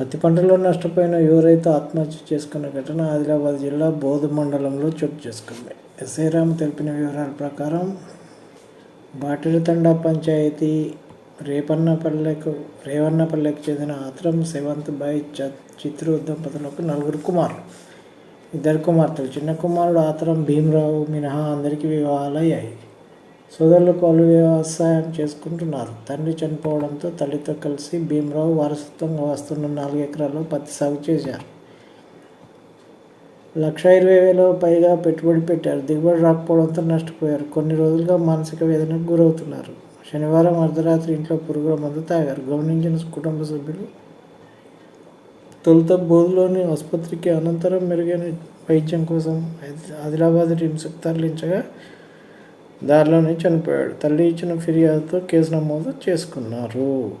పత్తి పంటలో నష్టపోయిన యువ రైతు ఆత్మహత్య చేసుకున్న ఘటన ఆదిలాబాద్ జిల్లా బోధు మండలంలో చోటు చేసుకుంది. ఎస్ఐ రామ్ తెలిపిన వివరాల ప్రకారం బాటిరితండా పంచాయతీ రేపన్నపల్లెకు రేవన్నపల్లెకు చెందిన ఆత్రం సెవెంత్ బాయ్ చ చిత్రు దంపతులకు నలుగురు కుమారులు. ఇద్దరు కుమార్తెలు. చిన్న కుమారుడు ఆతరం భీమరావు మినహా అందరికీ వివాహాలు అయ్యాయి సోదరులు పలు వ్యవసాయం చేసుకుంటున్నారు. తండ్రి చనిపోవడంతో తల్లితో కలిసి భీమరావు వారసత్వంగా వస్తున్న నాలుగు ఎకరాల్లో పత్తి సాగు చేశారు. లక్ష ఇరవై వేల పైగా పెట్టుబడి పెట్టారు. దిగుబడి రాకపోవడంతో నష్టపోయారు. కొన్ని రోజులుగా మానసిక వేదనకు గురవుతున్నారు. శనివారం అర్ధరాత్రి ఇంట్లో పురుగుల మందు తాగారు. గమనించిన కుటుంబ సభ్యులు తొలుత బోధులోని ఆసుపత్రికి అనంతరం మెరుగైన వైద్యం కోసం ఆదిలాబాద్ రిమ్స్కి తరలించగా దారిలోనే చనిపోయాడు. తల్లి ఇచ్చిన ఫిర్యాదుతో కేసు నమోదు చేసుకున్నారు.